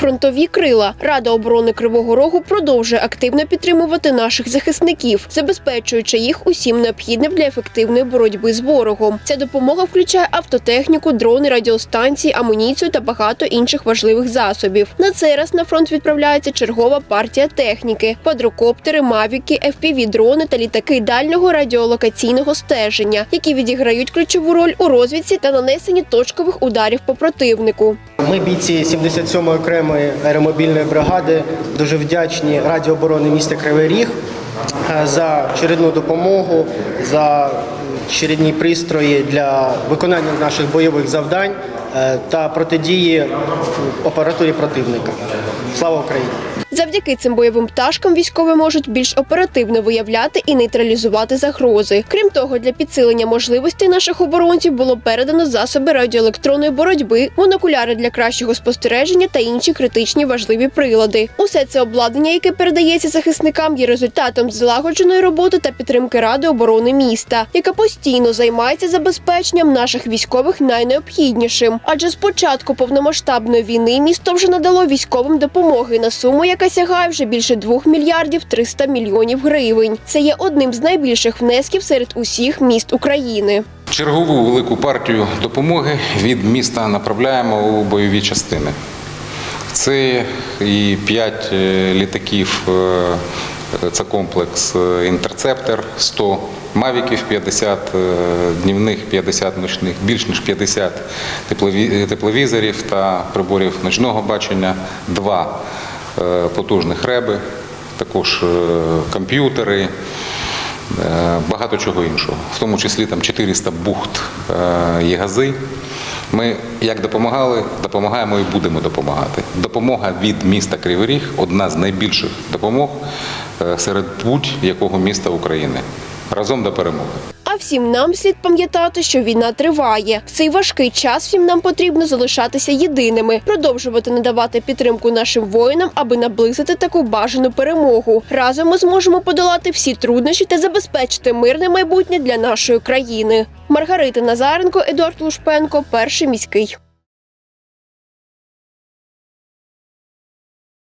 Фронтові крила Рада оборони Кривого Рогу продовжує активно підтримувати наших захисників, забезпечуючи їх усім необхідним для ефективної боротьби з ворогом. Ця допомога включає автотехніку, дрони, радіостанції, амуніцію та багато інших важливих засобів. На цей раз на фронт відправляється чергова партія техніки: квадрокоптери, мавіки, fpv дрони та літаки дальнього радіолокаційного стеження, які відіграють ключову роль у розвідці та нанесенні точкових ударів по противнику. Ми, бійці 77-ї окремої аеромобільної бригади, дуже вдячні Раді оборони міста Кривий Ріг е, за чередну допомогу, за чередні пристрої для виконання наших бойових завдань е, та протидії операторі противника. Слава Україні! Завдяки цим бойовим пташкам військові можуть більш оперативно виявляти і нейтралізувати загрози. Крім того, для підсилення можливостей наших оборонців було передано засоби радіоелектронної боротьби, монокуляри для кращого спостереження та інші критичні важливі прилади. Усе це обладнання, яке передається захисникам, є результатом злагодженої роботи та підтримки Ради оборони міста, яка постійно займається забезпеченням наших військових найнеобхіднішим. Адже з початку повномасштабної війни місто вже надало військовим допомоги на суму, яка сягає вже більше 2 мільярдів 300 мільйонів гривень. Це є одним з найбільших внесків серед усіх міст України. Чергову велику партію допомоги від міста направляємо у бойові частини. Це і 5 літаків, е, це комплекс е, інтерцептор 100, мавіків 50, е, днівних 50 ночних, більш ніж 50 теплові- тепловізорів та приборів ночного бачення, два е, потужних реби, також е, комп'ютери. Е, багато чого іншого, в тому числі там 400 бухт е, є гази. Ми як допомагали, допомагаємо і будемо допомагати. Допомога від міста Кривий Ріг – одна з найбільших допомог е, серед будь-якого міста України. Разом до перемоги. Всім нам слід пам'ятати, що війна триває. В цей важкий час всім нам потрібно залишатися єдиними, продовжувати надавати підтримку нашим воїнам, аби наблизити таку бажану перемогу. Разом ми зможемо подолати всі труднощі та забезпечити мирне майбутнє для нашої країни. Маргарита Назаренко, Едуард Лушпенко, перший міський.